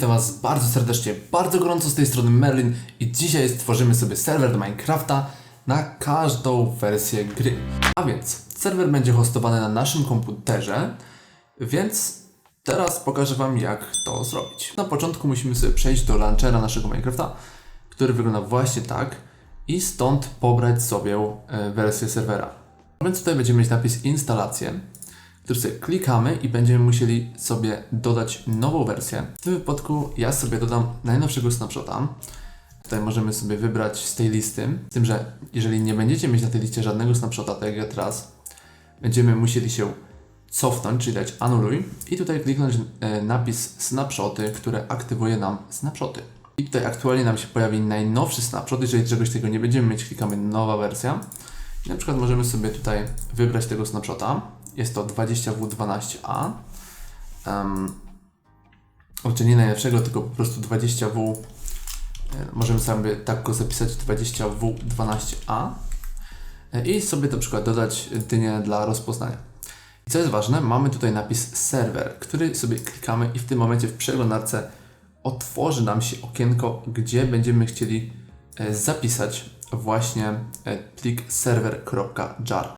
Witam Was bardzo serdecznie, bardzo gorąco z tej strony Merlin i dzisiaj stworzymy sobie serwer do Minecrafta na każdą wersję gry. A więc serwer będzie hostowany na naszym komputerze, więc teraz pokażę Wam jak to zrobić. Na początku musimy sobie przejść do launchera naszego Minecrafta, który wygląda właśnie tak i stąd pobrać sobie e, wersję serwera. Więc tutaj będziemy mieć napis instalacje, klikamy i będziemy musieli sobie dodać nową wersję. W tym wypadku ja sobie dodam najnowszego snapshota. Tutaj możemy sobie wybrać z tej listy. Z tym, że jeżeli nie będziecie mieć na tej liście żadnego snapshota, tak jak ja teraz, będziemy musieli się cofnąć, czyli dać anuluj i tutaj kliknąć e, napis snapshoty, które aktywuje nam snapshoty. I tutaj aktualnie nam się pojawi najnowszy snapshot. Jeżeli czegoś tego nie będziemy mieć, klikamy nowa wersja. I na przykład możemy sobie tutaj wybrać tego snapshota. Jest to 20W12A. Um, czyli nie najlepszego, tylko po prostu 20W. e, Możemy sobie tak go zapisać 20W12A. E, I sobie na przykład dodać dynię dla rozpoznania. I co jest ważne, mamy tutaj napis serwer, który sobie klikamy i w tym momencie w przeglądarce otworzy nam się okienko, gdzie będziemy chcieli e, zapisać właśnie plik server.jar.